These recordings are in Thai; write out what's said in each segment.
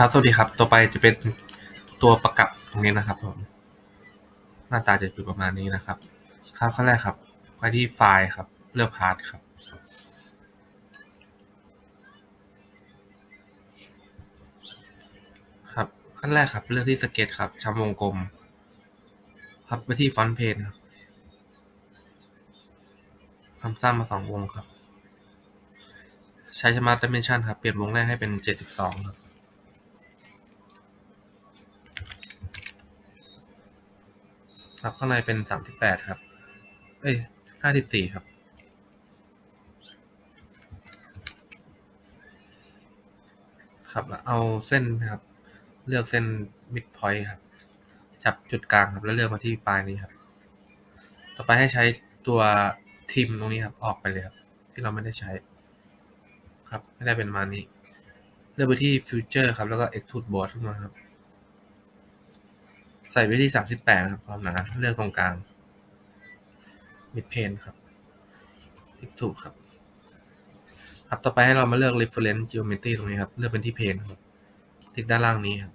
ครับสวัสดีครับ ต่อไปจะเป็นตัวประกับตรงนี้นะครับผม หน้าตาจะอยู่ประมาณนี้นะครับ ครับขั้นแรกครับไปที่ไฟล์ครับ เลือกพาร์ทครับ ครับขั้นแรกครับ เลือกที่สเก็ตครับชำวงกลม ครับไปที่ฟอนต์เพจครับทำซ้ำมาสองวงครับ ใช้ Smart Dimension ครับ เปลี่ยนวงแรกให้เป็นเจ็ดสิบสองครับ ครับ ข้างในเป็นสามสิบแปดครับ เอ้ยห้าสิบสี่ครับ ครับแล้วเอาเส้นนะครับ เลือกเส้น mid point ครับ จับจุดกลางครับ แล้วเลือกมาที่ปลายนี้ครับ ต่อไปให้ใช้ตัวทิมตรงนี้ครับ ออกไปเลยครับ ที่เราไม่ได้ใช้ ครับ ไม่ได้เป็นมานี้ เลือกไปที่ future ครับ แล้วก็ extrude board ขึ้นมาครับ ใส่ไปที่สามสิบแปดครับความหนาเลือกตรงกลาง mid plane ครับคลิกถูกครับ ครับ ต่อไปให้เรามาเลือก reference geometry ตรงนี้ครับ เลือกเป็นที่เพนครับคลิกด้านล่างนี้ครับ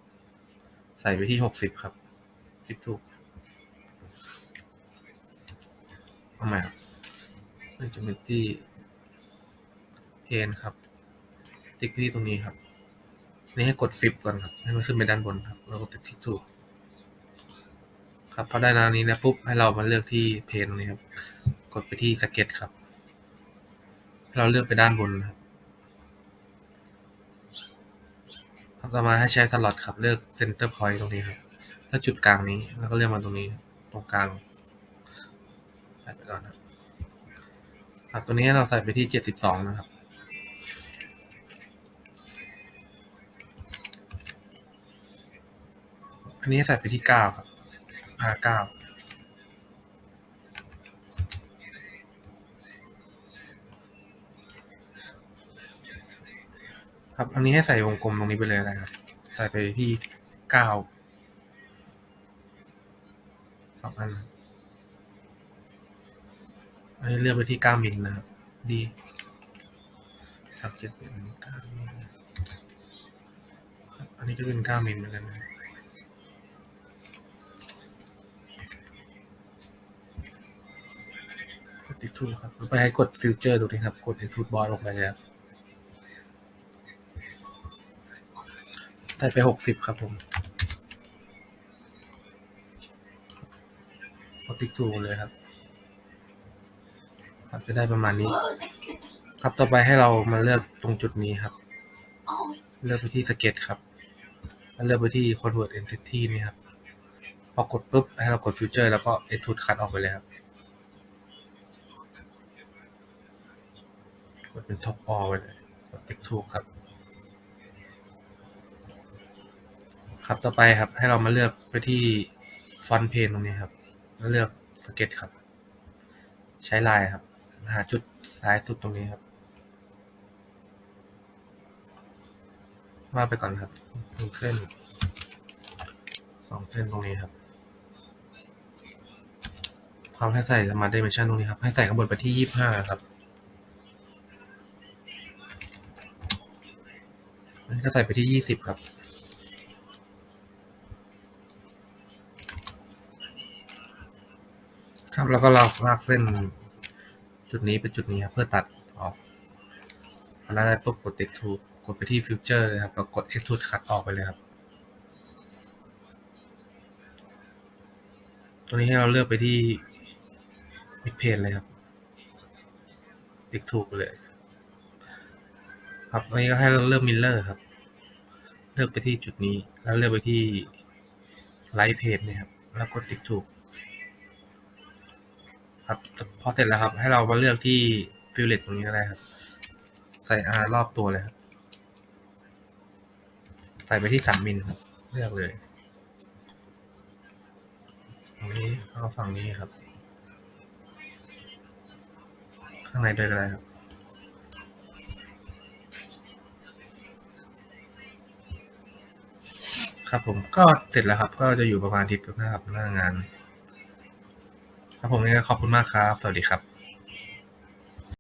ใส่ไปที่หกสิบครับคลิกถูกเอาใหม่ครับเลือก geometry เพนครับ ติ๊กที่ตรงนี้ครับ นี่ให้กดฟิปก่อนครับ ให้มันขึ้นไปด้านบนครับ แล้วก็ติ๊กที่ถูก ครับพอได้หนานี้แล้วปุ๊บให้เรามาเลือกที่เพนตรงนี้ครับ กดไปที่สเก็ตครับ เราเลือกไปด้านบนครับครับต่อมาให้ใช้สล็อตครับ เลือกเซนเตอร์พอยต์ตรงนี้ครับถ้าจุดกลางนี้ แล้วก็เลือกมาตรงนี้ ตรงกลางใส่ไปก่อนครับครับตัวนี้เราใส่ไปที่เจ็ดสิบสองนะครับ อันนี้ใส่ไปที่เก้าครับ R เก้าครับ อันนี้ให้ใส่วงกลมตรงนี้ไปเลยนะครับ ใส่ไปที่เก้าสองอัน อันนี้เลือกไปที่เก้ามิลนะครับ ดีจากเจ็ดเป็นเก้ามิลอันนี้ก็เป็นเก้ามิลเหมือนกันนะ ติ๊กทูครับ ไปให้กดฟิวเจอร์ตรงนี้ครับ กดไอ้ทูดบอลลงไปเลยครับใส่ไปหกสิบครับผมกดติ๊กทูเลยครับ ครับจะได้ประมาณนี้ ครับต่อไปให้เรามาเลือกตรงจุดนี้ครับ เลือกไปที่สเก็ตครับแล้วเลือกไปที่ convert entity นี่ครับ พอกดปุ๊บให้เรากดฟิวเจอร์แล้วก็ extrude cut ออกไปเลยครับ กด เป็นท็อปออไปเลยกดติ๊กถูกครับ ครับต่อไปครับ ให้เรามาเลือกไปที่ฟอนต์เพนตรงนี้ครับแล้วเลือกสเก็ตครับ ใช้ลายครับ หาจุดซ้ายสุดตรงนี้ครับวาดไปก่อนครับหนึ่งเส้นสองเส้นตรงนี้ครับ ความให้ใส่สมาร์ทเดเมชันตรงนี้ครับ ให้ใส่ข้างบนไปที่ยี่สิบห้าครับ อันนี้ ก็ใส่ไปที่ยี่สิบครับ ครับแล้วก็เราลากเส้น จุดนี้เป็นจุดนี้ครับเพื่อตัดออกพอได้ปุ๊บกดติ๊กทูกดไปที่ฟิวเจอร์เลยครับแล้วกด extrude cut ออกไปเลยครับ ตัวนี้ให้เราเลือกไปที่ mid plane เลยครับติ๊กถูกเลยครับอันนี้ก็ให้เราเลือกมิลเลอร์ครับ ลือกไปที่จุดนี้ แล้วเลือกไปที่ไลท์เพจเนี่ยครับ แล้วกดติ๊กถูก ครับพอเสร็จแล้วครับ ให้เรามาเลือกที่ฟิลเลตตรงนี้ก็ได้ครับ ใส่อารอบตัวเลยครับ ใส่ไปที่สามมิลครับ เลือกเลยฝั่งนี้แล้วก็ฝั่งนี้ครับ ข้างในด้วยก็ได้ครับ ครับผมก็เสร็จแล้วครับ ก็จะอยู่ประมาณอาทิตย์หน้าครับหน้างาน ครับผมยังไงก็ขอบคุณมากครับ สวัสดีครับ